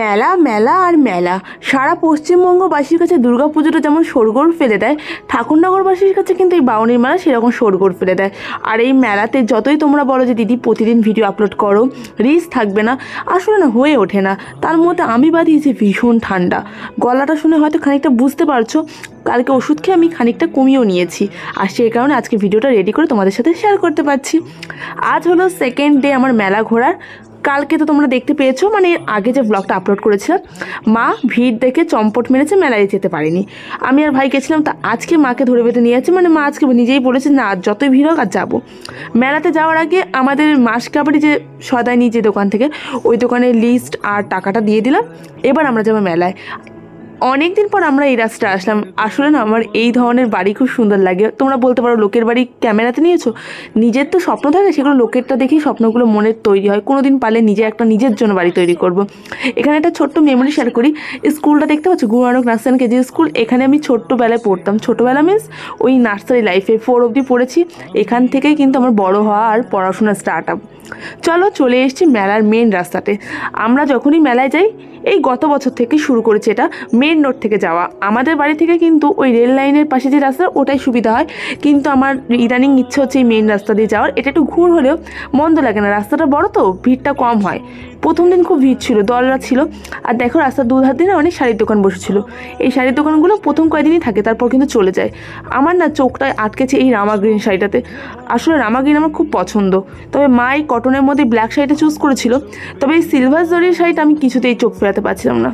মেলা মেলা আর মেলা। সারা পশ্চিমবঙ্গবাসীর কাছে দুর্গা পুজোটা যেমন শোরগোল ফেলে দেয়, ঠাকুরনগরবাসীর কাছে কিন্তু এই বাউনির মেলা সেরকম শোরগোল ফেলে দেয়। আর এই মেলাতে যতই তোমরা বলো যে, দিদি, প্রতিদিন ভিডিও আপলোড করো রিস থাকবে না, আসলে না হয়ে ওঠে না। তার মধ্যে আমি বাদিয়েছি ভীষণ ঠান্ডা। গলাটা শুনে হয়তো খানিকটা বুঝতে পারছ, কালকে ওষুধ খেয়ে আমি খানিকটা কমিয়েও নিয়েছি। আর সেই কারণে আজকে ভিডিওটা রেডি করে তোমাদের সাথে শেয়ার করতে পারছি। আজ হলো সেকেন্ড ডে আমার মেলা ঘোরার। কালকে তো তোমরা দেখতে পেয়েছ মানে আগে যে ব্লগটা আপলোড করেছিলাম, মা ভিড় দেখে চম্পট মেরেছে, মেলায় যেতে পারিনি। আমি আর ভাই গেছিলাম, তা আজকে মাকে ধরে বেঁধে নিয়ে যাচ্ছে মানে মা আজকে নিজেই বলেছে, না আর যতই ভিড় হোক আর যাব। মেলাতে যাওয়ার আগে আমাদের মাস কাপড়ি যে সদাই নিয়ে যে দোকান থেকে, ওই দোকানের লিস্ট আর টাকাটা দিয়ে দিলাম। এবার আমরা যাব মেলায়। অনেক দিন পর আমরা এই রাস্তা আসলাম। আসলে না, আমার এই ধরনের বাড়ি খুব সুন্দর লাগে। তোমরা বলতে পারো, লোকের বাড়ি ক্যামেরাতে নিয়েছো? নিজের তো স্বপ্ন থাকে, সেগুলো লোকেরটা দেখেই স্বপ্নগুলো মনের তৈরি হয়। কোনো দিন পারলে নিজে একটা নিজের জন্য বাড়ি তৈরি করব। এখানে একটা ছোট্ট মেমোরি শেয়ার করি। স্কুলটা দেখতে পাচ্ছ? Guru Nanak nursery KG school. এখানে আমি ছোট্টবেলায় পড়তাম। ছোটোবেলা মিন্স ওই নার্সারি লাইফে ফোর অবধি পড়েছি। এখান থেকেই কিন্তু আমার বড় হওয়া আর পড়াশোনা স্টার্ট আপ চলো চলে এসেছি মেলার মেন রাস্তাতে। আমরা যখনই মেলায় যাই, এই গত বছর থেকে শুরু করেছে এটা মেন রোড থেকে যাওয়া। আমাদের বাড়ি থেকে কিন্তু ওই রেল লাইনের পাশে যে রাস্তা, ওটাই সুবিধা হয়। কিন্তু আমার ইদানিং ইচ্ছে হচ্ছে এই মেন রাস্তা দিয়ে যাওয়ার। এটা একটু ঘুর হলেও মন্দ লাগে না। রাস্তাটা বড় তো, ভিড়টা কম হয়। প্রথম দিন খুব ভিড় ছিল, দলরা ছিল। আর দেখো রাস্তার দু ধার দিনে অনেক শাড়ির দোকান বসেছিল। এই শাড়ির দোকানগুলো প্রথম কয়েকদিনই থাকে, তারপর কিন্তু চলে যায়। আমার না চোখটা আটকেছে এই রামা গ্রিন শাড়িটাতে। আসলে রামা গ্রিন আমার খুব পছন্দ। তবে মা এই কটনের মধ্যে ব্ল্যাক শাড়িটা চুজ করেছিল। তবে এই সিলভার জরির শাড়িটা আমি কিছুতেই চোখ ফেরাতে পারছিলাম না।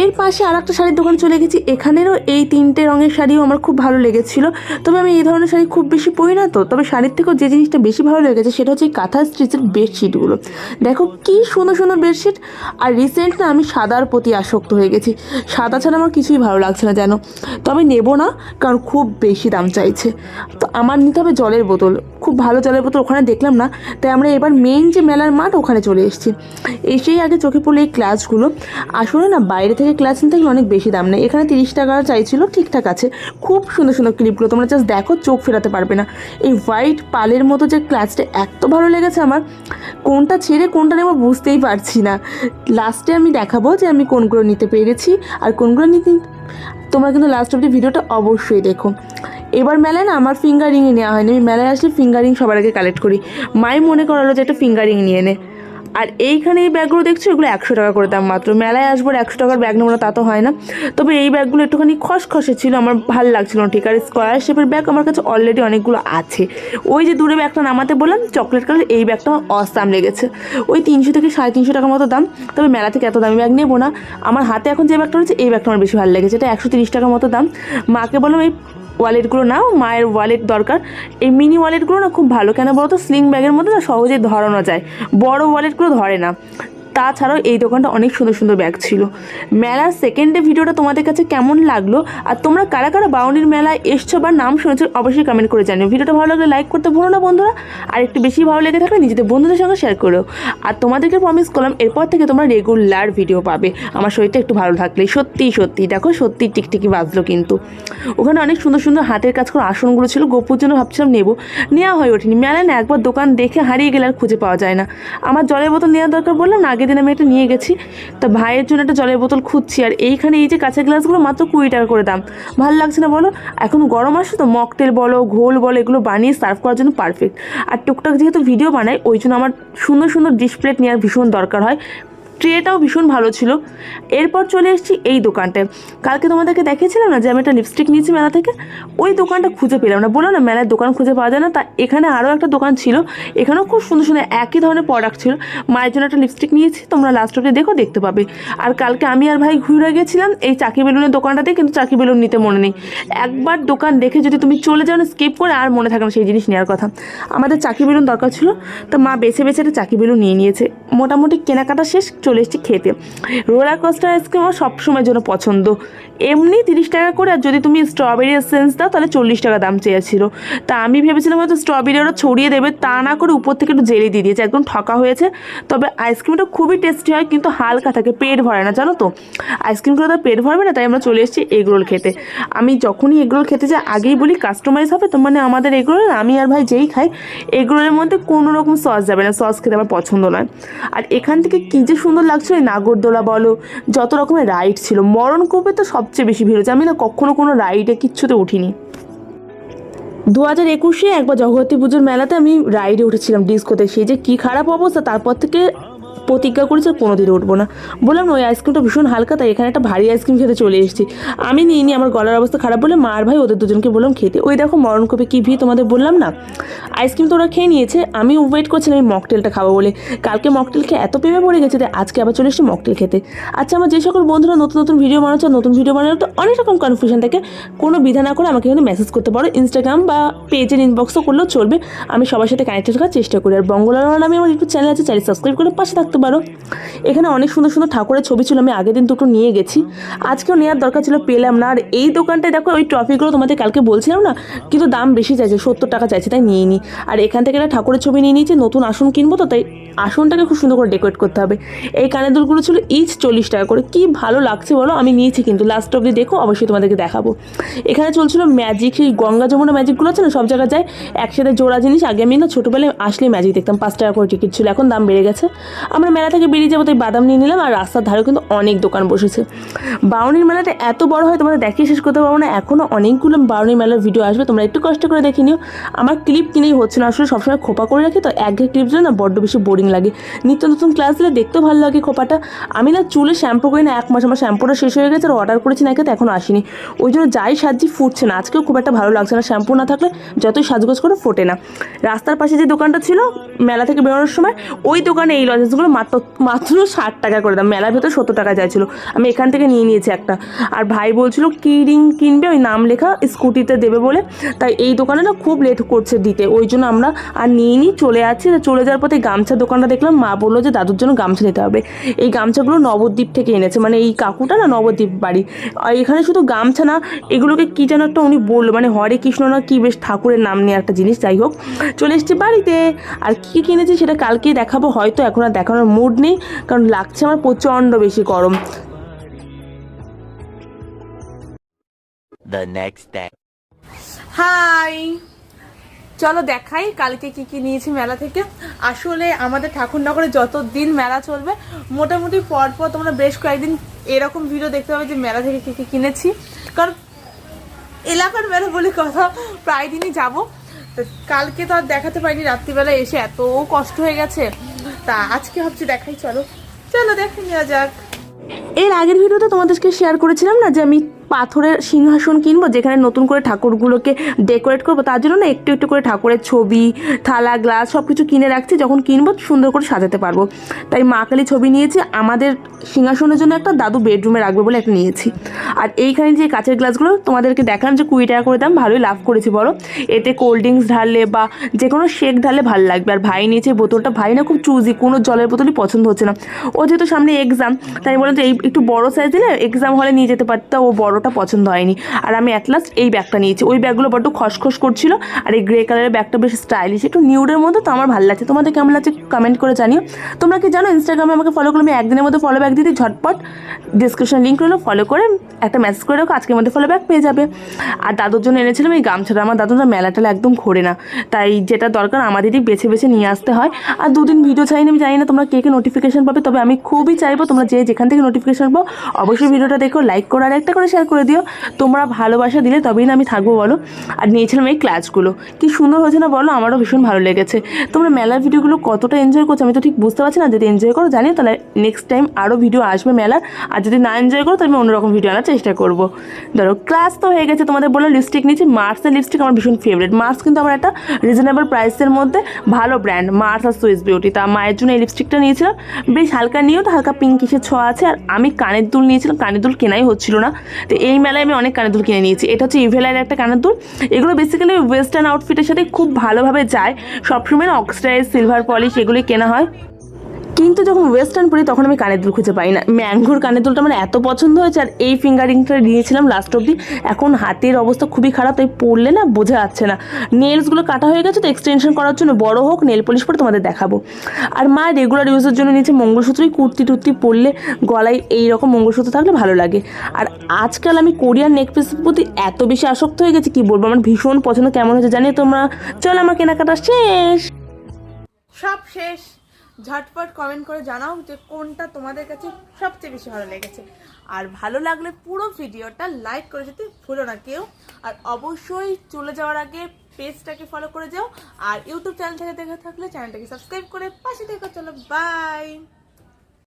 এর পাশে আর একটা শাড়ির দোকান চলে গেছি। এখানেরও এই তিনটে রঙের শাড়িও আমার খুব ভালো লেগেছিল। তবে আমি এই ধরনের শাড়ি খুব বেশি পরি না তো। তবে শাড়ির থেকেও যে জিনিসটা বেশি ভালো লেগেছে সেটা হচ্ছে কাঁথা স্টিচের বেডশিটগুলো। দেখো কি সুন্দর সুন্দর বেডশিট। আর রিসেন্ট না আমি সাদার প্রতি আসক্ত হয়ে গেছি। সাদা ছাড়া আমার কিছুই ভালো লাগছে না যেন। তবে নেব না, কারণ খুব বেশি দাম চাইছে। তো আমার নিতে হবে জলের বোতল। খুব ভালো জলের বোতল ওখানে দেখলাম না। তাই আমরা এবার মেইন যে মেলার মাঠ ওখানে চলে এসেছি। এসেই আগে চোখে পড়ল এই ক্লাসগুলো আসলে না, বাইরে থেকে ক্লাস নিতে গেলে অনেক বেশি দাম নেই। এখানে তিরিশ টাকা চাইছিল, ঠিকঠাক আছে। খুব সুন্দর সুন্দর ক্লিপগুলো তোমরা জাস্ট দেখো, চোখ ফেরাতে পারবে না। এই হোয়াইট পালের মতো যে ক্লাসটা এত ভালো লেগেছে আমার, কোনটা ছেড়ে কোনটা নেব বুঝতেই পারছি না। লাস্টে আমি দেখাবো যে আমি কোনগুলো নিতে পেরেছি আর কোনগুলো নিতে তোমরা কিন্তু লাস্ট অব্দি ভিডিওটা অবশ্যই দেখো। এবার মেলায় না আমার ফিঙ্গারিংয়ে নেওয়া হয়নি। আমি মেলায় আসলে ফিঙ্গারিং সবার আগে কালেক্ট করি। মাই মনে করালো যে একটা ফিঙ্গারিং নিয়ে নে। আর এইখানে এই ব্যাগগুলো দেখছ? এগুলো একশো টাকা করে দাম মাত্র। মেলায় আসব একশো টাকার ব্যাগ নেব তা তো হয় না। তবে এই ব্যাগগুলো একটুখানি খসখসে ছিল, আমার ভালো লাগছিল না ঠিক। আর স্কোয়ার শেপের ব্যাগ আমার কাছে অলরেডি অনেকগুলো আছে। ওই যে দূরে ব্যাগটা নামাতে বললাম চকলেট কালার এই ব্যাগটা আমার অস্তাম লেগেছে। ওই তিনশো থেকে সাড়ে তিনশো টাকার মতো দাম। তবে মেলা থেকে এত দামি ব্যাগ নেব না। আমার হাতে এখন যে ব্যাগটা রয়েছে, এই ব্যাগটা আমার বেশি ভালো লেগেছে। এটা একশো তিরিশ টাকার মতো দাম। মাকে বললাম, এই ওয়ালেটগুলো নাও মায়ের ওয়ালেট দরকার। এই মিনি ওয়ালেটগুলো না খুব ভালো, কেন বলতো? স্লিং ব্যাগের মধ্যে না সহজে ধরানো যায়। বড় ওয়ালেটগুলো ধরে না। তাছাড়াও এই দোকানটা অনেক সুন্দর সুন্দর ব্যাগ ছিল। মেলার সেকেন্ডে ভিডিওটা তোমাদের কাছে কেমন লাগল? আর তোমরা কারা কারা বাউনির মেলায় এসছো বা নাম শুনেছো অবশ্যই কমেন্ট করে জানিও। ভিডিওটা ভালো লাগলে লাইক করতে ভুলো না বন্ধুরা। আর একটু বেশি ভালো লেগে থাকলে নিজেদের বন্ধুদের সঙ্গে শেয়ার করো। আর তোমাদেরকে প্রমিস করলাম, এরপর থেকে তোমরা রেগুলার ভিডিও পাবে। আমার শরীরটা একটু ভালো থাকলে। সত্যি সত্যি দেখো সত্যি টিকটিকি বাজলো কিন্তু। ওখানে অনেক সুন্দর সুন্দর হাতের কাজ করা আসনগুলো ছিল। গোপুর জন্য ভাবছিলাম নেব। নেওয়া হয়ে ওঠেনি। মেলায় না একবার দোকান দেখে হারিয়ে গেলে আর খুঁজে পাওয়া যায় না। আমার জলের বোতল নেওয়ার দরকার বললাম না আগের দিন আমি একটা নিয়ে গেছি। তা ভাইয়ের জন্য একটা জলের বোতল খুঁজছি আর এইখানে এই যে কাঁচের গ্লাসগুলো মাত্র কুড়ি টাকা করে দাম। ভালো লাগছে না বলো? এখন গরম আসছে তো মকটেল বলো, ঘোল বলো, এগুলো বানিয়ে সার্ভ করার জন্য পারফেক্ট আর টুকটাক যেহেতু ভিডিও বানাই, ওই জন্য আমার সুন্দর সুন্দর ডিসপ্লেট নেওয়ার ভীষণ দরকার হয়। ট্রেটাও ভীষণ ভালো ছিল। এরপর চলে এসেছি এই দোকানটায়। কালকে তোমাদেরকে দেখিয়েছিলাম না যে আমি একটা লিপস্টিক নিয়েছি মেলা থেকে? ওই দোকানটা খুঁজে পেলাম না। বলো না মেলার দোকান খুঁজে পাওয়া যায় না। তা এখানে আরও একটা দোকান ছিল। এখানেও খুব সুন্দর সুন্দর একই ধরনের প্রোডাক্ট ছিল। মায়ের জন্য একটা লিপস্টিক নিয়েছি। তোমরা লাস্ট অব্দি দেখো, দেখতে পাবে। আর কালকে আমি আর ভাই ঘুরে গেছিলাম এই চাকি বেলুনের দোকানটাতে, কিন্তু চাকি বেলুন নিতে মনে নেই। একবার দোকান দেখে যদি তুমি চলে যাও না স্কিপ করে আর মনে থাকে না সেই জিনিস নেওয়ার কথা। আমাদের চাকি বেলুন দরকার ছিল। তো মা বেছে বেছে একটা চাকি বেলুন নিয়ে নিয়েছে। মোটামুটি কেনাকাটা শেষ। চলে এসেছি খেতে। রোলার কোস্টার আইসক্রিম আমার সবসময়ের জন্য পছন্দ। এমনি তিরিশ টাকা করে, আর যদি তুমি স্ট্রবেরি এসেন্স দাও, তাহলে চল্লিশ টাকা দাম চেয়েছিল। তা আমি ভেবেছিলাম হয়তো স্ট্রবেরি ওরা ছড়িয়ে দেবে, তা না করে উপর থেকে একটু জেলি দিয়ে দিয়েছে, একদম ঠকা হয়েছে। তবে আইসক্রিমটা খুবই টেস্টি হয়, কিন্তু হালকা থাকে, পেট ভরে না, জানো তো? আইসক্রিমগুলো তো পেট ভরবে না, তাই আমরা চলে এসেছি এগরোল খেতে। আমি যখনই এগরোল খেতে যাই, আগেই বলি কাস্টমাইজ হবে, তো মানে আমাদের এগরোল আমি আর ভাই যেই খাই এগরোলের মধ্যে কোনো রকম সস যাবে না সস খেতে আমার পছন্দ নয়। আর এখান থেকে কী যে সুন্দর লাগছিল নাগরদোলা বলো, যত রকমের রাইড ছিল মরণ কূপে তো সবচেয়ে বেশি ভিড় হচ্ছে। আমি না কখনো কোনো রাইডে কিচ্ছুতে উঠিনি। দু হাজার একুশে একবার জগতী পুজোর মেলাতে আমি রাইডে উঠেছিলাম ডিস্কোতে সেই যে কী খারাপ অবস্থা, তারপর থেকে প্রতিজ্ঞা করেছে কোনো দিনে উঠবো না। বললাম, ওই আইসক্রিমটা ভীষণ হালকা, তাই এখানে একটা ভারী আইসক্রিম খেতে চলে এসেছি। আমি নিইনি আমার গলার অবস্থা খারাপ বলে মা আর ভাই ওদের দুজনকে বললাম, খেতে। ওই দেখো মরণ কপে, কী ভিড় তোমাদের বললাম না? আইসক্রিম তো ওরা খেয়ে নিয়েছে আমি ওয়েট করছিলাম আমি মকটেলটা খাব বলে। কালকে মকটেল খেয়ে এত পেমে পড়ে গেছে যে আজকে আবার চলে এসেছি মকটেল খেতে। আচ্ছা আমার যে সকল বন্ধুরা নতুন নতুন ভিডিও বানাচ্ছে নতুন ভিডিও বানানোর তো অনেক রকম কনফিউশন থাকে। কোনো বিধা না করে আমাকে কিন্তু মেসেজ করতে পারো। ইনস্টাগ্রাম বা পেজের ইনবক্সও করলেও চলবে। আমি সবার সাথে কানেক্টেড থাকার চেষ্টা করি। আর বঙ্গলার নামে আমার ইউটিউব চ্যানেল আছে চ্যানেল সাবস্ক্রাইব করে পাশে থাকতে পারো। এখানে অনেক সুন্দর সুন্দর ঠাকুরের ছবি ছিল, আমি আগের দিন দুটো নিয়ে গেছি। আজকেও নেওয়ার দরকার ছিল, পেলাম না। আর এই দোকানটায় দেখো, ওই ট্রফিগুলো তোমাদের কালকে বলছিলাম না, কিন্তু দাম বেশি চাইছে, সত্তর টাকা চাইছে, তাই নিয়ে নিই আর এখান থেকে একটা ঠাকুরের ছবি নিয়ে নিয়েছি, নতুন আসন কিনবো তো, তাই আসনটাকে খুব সুন্দর করে ডেকোরেট করতে হবে। এই কানের দুলগুলো ছিল, ইচ, চল্লিশ টাকা করে। কি ভালো লাগছে বলো, আমি নিয়েছি কিন্তু লাস্ট অব্দি দেখো, অবশ্যই তোমাদেরকে দেখাবো। এখানে চলছিল ম্যাজিক সেই গঙ্গা যমুনা ম্যাজিকগুলো আছে না, সব জায়গায় যায়, একসাথে জোড়া জিনিস। আগে আমি না ছোটোবেলায় আসলে ম্যাজিক দেখতাম, পাঁচ টাকা করে টিকিট ছিল, এখন দাম বেড়ে গেছে। আমরা মেলা থেকে বেরিয়ে যাব, তাই বাদাম নিয়ে নিলাম, আর রাস্তার ধারে কিন্তু অনেক দোকান বসেছে। বাউনির মেলাটা এত বড় হয়, তোমাদের দেখিয়ে শেষ করতে পারব না এখনও অনেকগুলো বাউনির মেলার ভিডিও আসবে, তোমরা একটু কষ্ট করে দেখে নিও। আমার ক্লিপ কিনেই হচ্ছে না, আসলে সবসময় খোপা করে রাখি, তো একঘেয়ে ক্লিপ দিলে না বড্ড বেশি বোরিং লাগে। নিত্য নতুন ক্লাস দিলে দেখতেও ভালো লাগে খোপাটা। আমি না চুলে শ্যাম্পু করি না, এক মাস আমার শ্যাম্পুটা শেষ হয়ে গেছে, আর অর্ডার করেছি না তো এখনও আসেনি। ওই জন্য যাই সাজি ফুটছে না। আজকেও খুব একটা ভালো লাগছে না শ্যাম্পু না থাকলে, যতই সাজগোজ করে, ফোটে না। রাস্তার পাশে যে দোকানটা ছিল, মেলা থেকে বেরোনোর সময়, ওই দোকানে এই লজেন্সগুলো মাত্র মাত্র ষাট টাকা করে দাম। মেলার ভেতর সত্তর টাকা চাইছিল। আমি এখান থেকে নিয়ে নিয়েছি একটা। আর ভাই বলছিল, কী রিং কিনবে? ওই নাম লেখা স্কুটিতে দেবে বলে। তাই এই দোকানে না খুব লেট করছে দিতে। ওই জন্য আমরা আর নিয়ে নিই, চলে তা চলে যাওয়ার পথে গামছা দোকানটা দেখলাম, মা বলল যে, দাদুর জন্য গামছা নিতে হবে। এই গামছাগুলো নবদ্বীপ থেকে এনেছে। মানে এই কাকুটা না নবদ্বীপ বাড়ি। আর এখানে শুধু গামছা না, এগুলোকে কী যেন একটা উনি বলল মানে হরে কৃষ্ণ না কী বেশ ঠাকুরের নাম নিয়ে একটা জিনিস। যাই হোক, চলে এসেছি বাড়িতে। আর কী কী কিনেছি সেটা কালকেই দেখাবো। হয়তো এখন আর দেখানোর মুড নেই কারণ লাগছে আমার প্রচণ্ড বেশি গরম। The next day. হাই চলো দেখাই কালকে কি কি নিয়েছি মেলা থেকে। আসলে আমাদের ঠাকুরনগরে যত দিন মেলা চলবে মোটামুটি পর পর তোমরা বেশ কয়েকদিন এরকম ভিডিও দেখতে পাবে যে মেলা থেকে কি কি কিনেছি। কারণ এলাকার মেলা বলে কথা প্রায় দিনই যাব। তো কালকে তো আর দেখাতে পারিনি রাত্রিবেলা এসে এত কষ্ট হয়ে গেছে। তা, আজকে ভাবছি দেখাই, চলো। চলো, দেখে নেওয়া যাক। এর আগের ভিডিওতে তোমাদেরকে শেয়ার করেছিলাম না যে আমি পাথরের সিংহাসন কিনবো, যেখানে নতুন করে ঠাকুরগুলোকে ডেকোরেট করব, তার জন্য না একটু একটু করে ঠাকুরের ছবি, থালা গ্লাস সব কিছু কিনে রাখছি, যখন কিনবো সুন্দর করে সাজাতে পারব। তাই মা কালী ছবি নিয়েছি, আমাদের সিংহাসনের জন্য একটা দাদু বেডরুমে রাখবে বলে একটা নিয়েছি। আর এইখানে যে কাঁচের গ্লাসগুলো, তোমাদেরকে দেখালাম যে কুড়ি টাকা করে দাম, ভালোই লাভ করেছি বলো। এতে কোল্ড ড্রিঙ্কস ঢাললে বা যে কোনো শেক ঢাললে ভালো লাগবে। আর ভাই নিয়েছে বোতলটা, ভাই না খুব চুজি কোনো জলের বোতলই পছন্দ হচ্ছে না। ও যেহেতু সামনে এক্সাম তাই বললাম যে এই একটু বড় সাইজ দিলে এক্সাম হলে নিয়ে যেতে পারতো ও বড়টা পছন্দ হয়নি। আর আমি অ্যাট লাস্ট এই ব্যাগটা নিয়েছি। ওই ব্যাগগুলো বড্ড খসখস করছিল, আর এই গ্রে কালারের ব্যাগটা বেশ স্টাইলিশ একটু নিউডের মধ্যে তো আমার ভালো লাগছে। তোমাদের কেমন লাগছে কমেন্ট করে জানিও। তোমরা কি জানো ইনস্টাগ্রামে আমাকে ফলো করলে, আমি একদিনের মধ্যে ফলো ব্যাগ দিতে ঝটপট ডিসক্রিপশন লিঙ্ক রইল ফলো করে একটা মেসেজ করে রাখো, আজকের মধ্যে ফলো ব্যাক পেয়ে যাবে। আর দাদুর জন্য এনেছিলাম এই গামছাটা, আমার দাদুরা মেলা টেলা একদম ঘোরে না। তাই যেটা দরকার আমাদেরই বেছে বেছে নিয়ে আসতে হয়। আর দুদিন ভিডিও চাইনি আমি জানি না তোমরা কে কে নোটিফিকেশান পাবে, তবে আমি খুবই চাইব তোমরা যে যেখান থেকে নোটিফিকেশান পাবো অবশ্যই ভিডিওটা দেখো লাইক করো, আর একটা করে শেয়ার করে দিও। তোমরা ভালোবাসা দিলে তবেই না আমি থাকব বলো। আর নিয়েছিলাম এই ক্লাচগুলো কি সুন্দর হয়েছে না বলো? আমারও ভীষণ ভালো লেগেছে। তোমরা মেলার ভিডিওগুলো কতটা এনজয় করছ আমি তো ঠিক বুঝতে পারছি না। যদি এনজয় করো, জানিও, তাহলে নেক্সট টাইম আরও ভিডিও আসবে মেলার। আর যদি না এনজয় করো, তাহলে আমি অন্যরকম ভিডিও আনার চেষ্টা করব। ধরো ক্লাস তো হয়ে গেছে, তোমাদের বলল লিপস্টিক নিয়েছি। মার্সের লিপস্টিক আমার ভীষণ ফেভারিট মার্স কিন্তু আমার একটা রিজনেবল প্রাইসের মধ্যে ভালো ব্র্যান্ড মার্স আর সুইস বিউটি তা মায়ের জন্য এই লিপস্টিকটা নিয়েছিলাম। বেশ হালকা নিয়েও তো হালকা পিঙ্ক কিসের ছোঁয়া আছে। আর আমি কানের দুল নিয়েছিলাম, কানের দুল কেনাই হচ্ছিল না। তো এই মেলায় আমি অনেক কানের দুল কিনে নিয়েছি। এটা হচ্ছে ইভেলাইয়ের একটা কানের দুল। এগুলো বেসিক্যালি ওয়েস্টার্ন আউটফিটের সাথে খুব ভালোভাবে যায়। সবসময় না অক্সিডাইজ সিলভার পলিশ এগুলোই কেনা হয়। কিন্তু যখন ওয়েস্টার্ন পরি তখন আমি কানের দুল খুঁজে পাই না। ম্যাঙ্গোর কানের দুলটা আমার এত পছন্দ হয়েছে, আর এই ফিঙ্গারিংটা নিয়েছিলাম লাস্ট অব্দি এখন হাতের অবস্থা খুবই খারাপ, তাই পরলে না বোঝা যাচ্ছে না। নেলসগুলো কাটা হয়ে গেছে, তো এক্সটেনশন করার জন্য বড় হোক নেল পলিশ পরে তোমাদের দেখাবো। আর মা রেগুলার ইউজের জন্য নিয়েছে মঙ্গলসূত্রই, কুর্তি টুর্তি পরলে গলায় এই রকম মঙ্গলসূত্র থাকলে ভালো লাগে। আর আজকাল আমি কোরিয়ান নেকপিসের প্রতি এত বেশি আসক্ত হয়ে গেছি, কি বলব? আমার ভীষণ পছন্দ, কেমন হয়েছে জানি তোমরা? চল আমার কেনাকাটা শেষ! সব শেষ। ঝটপট কমেন্ট করে জানাও যে কোনটা তোমাদের কাছে সবচেয়ে বেশি ভালো লেগেছে। আর ভালো লাগলে পুরো ভিডিওটা লাইক করে যেতে ভুলো না কেউ। আর অবশ্যই চলে যাওয়ার আগে পেজটাকে ফলো করে যাও। আর ইউটিউব চ্যানেল থেকে দেখে থাকলে চ্যানেলটাকে সাবস্ক্রাইব করে পাশে থেকে চলো বাই